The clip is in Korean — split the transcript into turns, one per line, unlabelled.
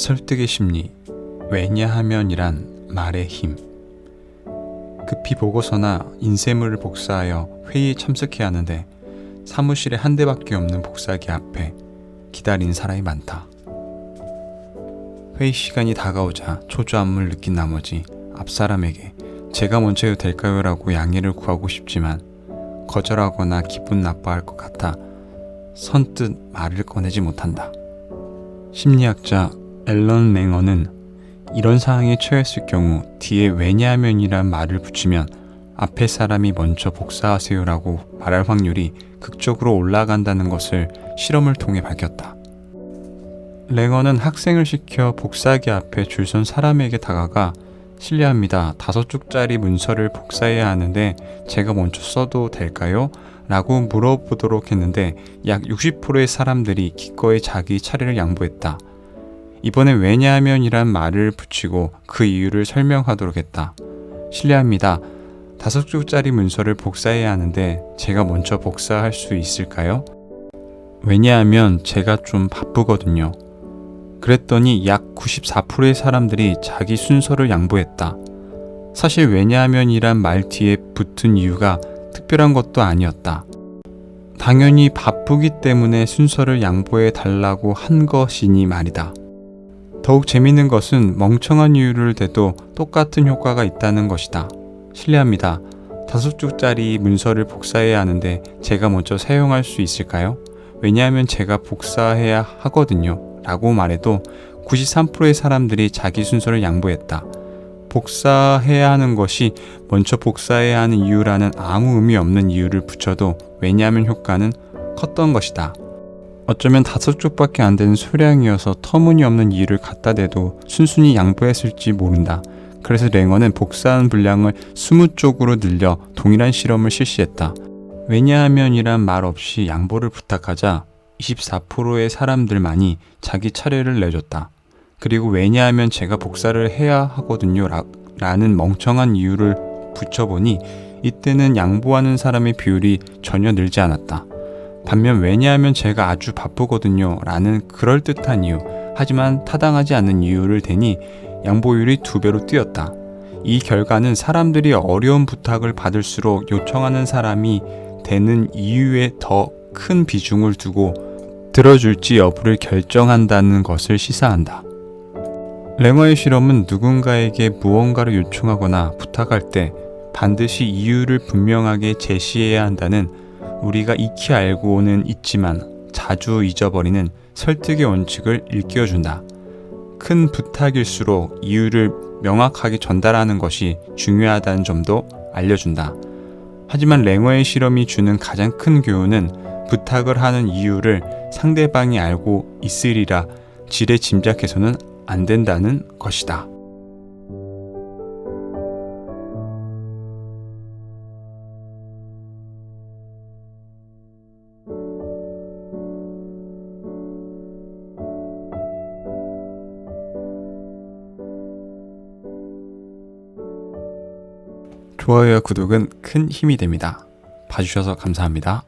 설득의 심리, 왜냐하면이란 말의 힘. 급히 보고서나 인쇄물을 복사하여 회의에 참석해야 하는데 사무실에 한 대밖에 없는 복사기 앞에 기다린 사람이 많다. 회의 시간이 다가오자 초조함을 느낀 나머지 앞 사람에게 제가 먼저 해도 될까요? 라고 양해를 구하고 싶지만 거절하거나 기분 나빠할 것 같아 선뜻 말을 꺼내지 못한다. 심리학자 앨런 랭어는 이런 상황에 처했을 경우 뒤에 왜냐하면이란 말을 붙이면 앞에 사람이 먼저 복사하세요라고 말할 확률이 극적으로 올라간다는 것을 실험을 통해 밝혔다. 랭어는 학생을 시켜 복사기 앞에 줄 선 사람에게 다가가 실례합니다. 다섯 쪽짜리 문서를 복사해야 하는데 제가 먼저 써도 될까요? 라고 물어보도록 했는데 약 60%의 사람들이 기꺼이 자기 차례를 양보했다. 이번엔 왜냐하면이란 말을 붙이고 그 이유를 설명하도록 했다. 실례합니다. 다섯 쪽짜리 문서를 복사해야 하는데 제가 먼저 복사할 수 있을까요? 왜냐하면 제가 좀 바쁘거든요. 그랬더니 약 94%의 사람들이 자기 순서를 양보했다. 사실 왜냐하면이란 말 뒤에 붙은 이유가 특별한 것도 아니었다. 당연히 바쁘기 때문에 순서를 양보해 달라고 한 것이니 말이다. 더욱 재밌는 것은 멍청한 이유를 대도 똑같은 효과가 있다는 것이다. 실례합니다. 다섯 쪽짜리 문서를 복사해야 하는데 제가 먼저 사용할 수 있을까요? 왜냐하면 제가 복사해야 하거든요. 라고 말해도 93%의 사람들이 자기 순서를 양보했다. 복사해야 하는 것이 먼저 복사해야 하는 이유라는 아무 의미 없는 이유를 붙여도 왜냐하면 효과는 컸던 것이다. 어쩌면 다섯 쪽밖에 안 되는 소량이어서 터무니없는 이유를 갖다 대도 순순히 양보했을지 모른다. 그래서 랭어는 복사한 분량을 20쪽으로 늘려 동일한 실험을 실시했다. 왜냐하면이란 말 없이 양보를 부탁하자 24%의 사람들만이 자기 차례를 내줬다. 그리고 왜냐하면 제가 복사를 해야 하거든요. 라, 라는 멍청한 이유를 붙여보니 이때는 양보하는 사람의 비율이 전혀 늘지 않았다. 반면 왜냐하면 제가 아주 바쁘거든요. 라는 그럴듯한 이유, 하지만 타당하지 않는 이유를 대니 양보율이 두 배로 뛰었다. 이 결과는 사람들이 어려운 부탁을 받을수록 요청하는 사람이 되는 이유에 더 큰 비중을 두고 들어줄지 여부를 결정한다는 것을 시사한다. 랭어의 실험은 누군가에게 무언가를 요청하거나 부탁할 때 반드시 이유를 분명하게 제시해야 한다는 우리가 익히 알고는 있지만 자주 잊어버리는 설득의 원칙을 일깨워준다. 큰 부탁일수록 이유를 명확하게 전달하는 것이 중요하다는 점도 알려준다. 하지만 랭어의 실험이 주는 가장 큰 교훈은 부탁을 하는 이유를 상대방이 알고 있으리라 지레 짐작해서는 안 된다는 것이다. 좋아요와 구독은 큰 힘이 됩니다. 봐주셔서 감사합니다.